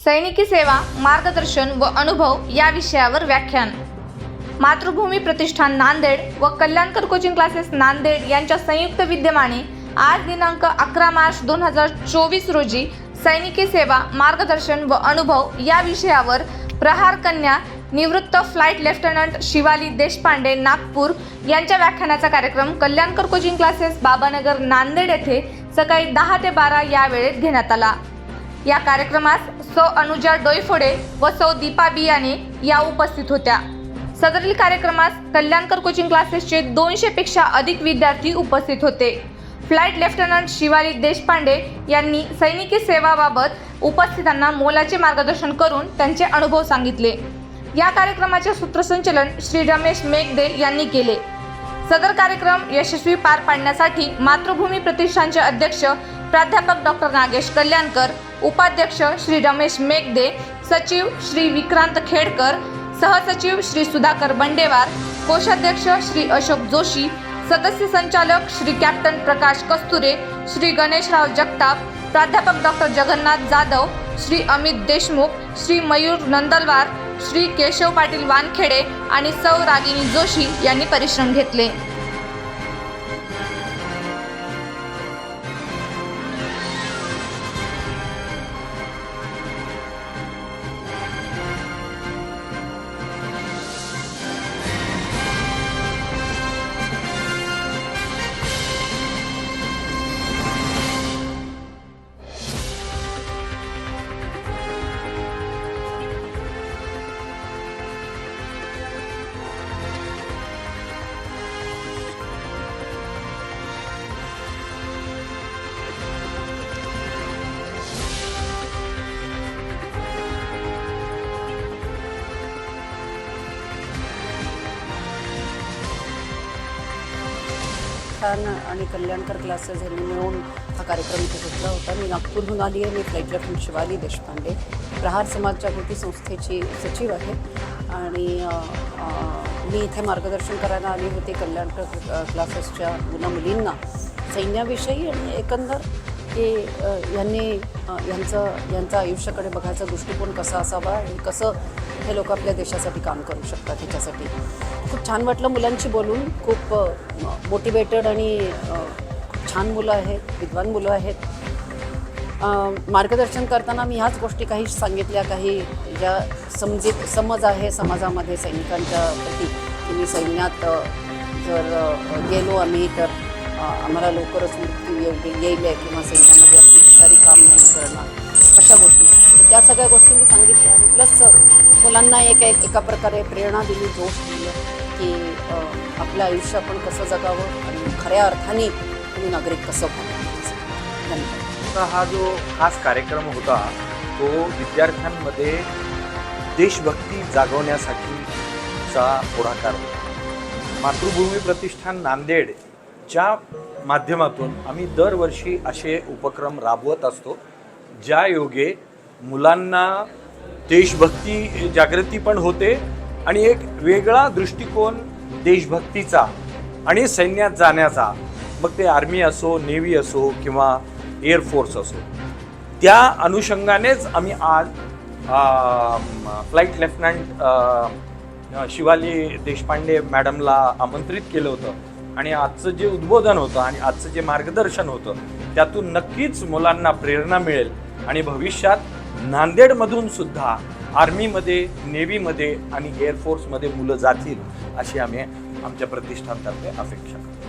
सैनिकी सेवा मार्गदर्शन व अनुभव या विषयावर व्याख्यान. मातृभूमी प्रतिष्ठान नांदेड व कल्याणकर कोचिंग क्लासेस नांदेड यांच्या संयुक्त विद्यमाने आज दिनांक अकरा मार्च दोन हजार चोवीस रोजी सैनिकी सेवा मार्गदर्शन व अनुभव या विषयावर प्रहार कन्या निवृत्त फ्लाईट लेफ्टनंट शिवाली देशपांडे नागपूर यांच्या व्याख्यानाचा कार्यक्रम कल्याणकर कोचिंग क्लासेस बाबानगर नांदेड येथे सकाळी दहा ते बारा या वेळेत घेण्यात आला. या कार्यक्रमास सौ अनुजा डोईफोडे व सौ दीपा बियाणे या उपस्थित होत्या. सदरील कार्यक्रमास कल्याणकर कोचिंग क्लासेसचे दोनशे पेक्षा अधिक विद्यार्थी उपस्थित होते. फ्लाईट लेफ्टनंट शिवाली देशपांडे यांनी सैनिकी सेवाबाबत उपस्थितांना मोलाचे मार्गदर्शन करून त्यांचे अनुभव सांगितले. या कार्यक्रमाचे सूत्रसंचलन श्री रमेश मेघदे यांनी केले. सदर कार्यक्रम यशस्वी पार पाडण्यासाठी मातृभूमी प्रतिष्ठानचे अध्यक्ष प्राध्यापक डॉक्टर नागेश कल्याणकर उपाध्यक्ष श्री रमेश मेघदे सचिव श्री विक्रांत खेडकर सहसचिव श्री सुधाकर बंडेवार कोषाध्यक्ष श्री अशोक जोशी सदस्य संचालक श्री कॅप्टन प्रकाश कस्तुरे श्री गणेशराव जगताप प्राध्यापक डॉक्टर जगन्नाथ जाधव श्री अमित देशमुख श्री मयूर नंदलवार श्री केशव पाटील वानखेडे आणि सौ रागिनी जोशी यांनी परिश्रम घेतले. खान आणि कल्याणकर क्लासेस यांनी मिळून हा कार्यक्रम इथे घेतला होता. मी नागपूरहून आली आहे. मी फ्लाईट लेफ्टनंट शिवाली देशपांडे. प्रहार समाज जागृती संस्थेची सचिव आहे. आणि मी इथे मार्गदर्शन करायला आली होती कल्याणकर क्लासेसच्या मुला मुलींना सैन्याविषयी आणि एकंदर की यांनी यांचं यांचं आयुष्याकडे बघायचा दृष्टिकोन कसा असावा आणि कसं हे लोक आपल्या देशासाठी काम करू शकतात ह्याच्यासाठी. खूप छान वाटलं मुलांशी बोलून. खूप मोटिवेटेड आणि खूप छान मुलं आहेत विद्वान मुलं आहेत. मार्गदर्शन करताना मी ह्याच गोष्टी काही सांगितल्या काही ज्या समजित समज आहे समाजामध्ये सैनिकांच्या प्रती. की मी सैन्यात जर गेलो आम्ही तर आम्हाला लवकरच मृत्यू येऊ येईल आहे किंवा सैन्यामध्ये आपली सारी काम नाही करणं अशा गोष्टी. त्या सगळ्या गोष्टी मी सांगितल्या आणि प्लस मुलांना एक एक एका प्रकारे प्रेरणा दिली जोश दिलं की आपलं आयुष्य आपण कसं जगावं आणि खऱ्या अर्थाने तुम्ही नागरिक कसं धन्यवाद. हा जो खास कार्यक्रम होता तो विद्यार्थ्यांमध्ये देशभक्ती जागवण्यासाठीचा पुढाकार होता. मातृभूमी प्रतिष्ठान नांदेड ज्या माध्यमातून आम्ही दरवर्षी असे उपक्रम राबवत असतो ज्या योगे मुलांना देशभक्ती जागृती पण होते आणि एक वेगळा दृष्टिकोन देशभक्तीचा आणि सैन्यात जाण्याचा मग ते आर्मी असो नेव्ही असो किंवा एअरफोर्स असो. त्या अनुषंगानेच आम्ही आज फ्लाईट लेफ्टनंट शिवाली देशपांडे मॅडमला आमंत्रित केलं होतं. आणि आजचं जे उद्बोधन होतं आणि आजचं जे मार्गदर्शन होतं त्यातून नक्कीच मुलांना प्रेरणा मिळेल. आणि भविष्यात नांदेडमधून सुद्धा आर्मीमध्ये नेव्हीमध्ये आणि एअरफोर्समध्ये मुलं जातील अशी आम्ही आमच्या प्रतिष्ठानतर्फे अपेक्षा करतो.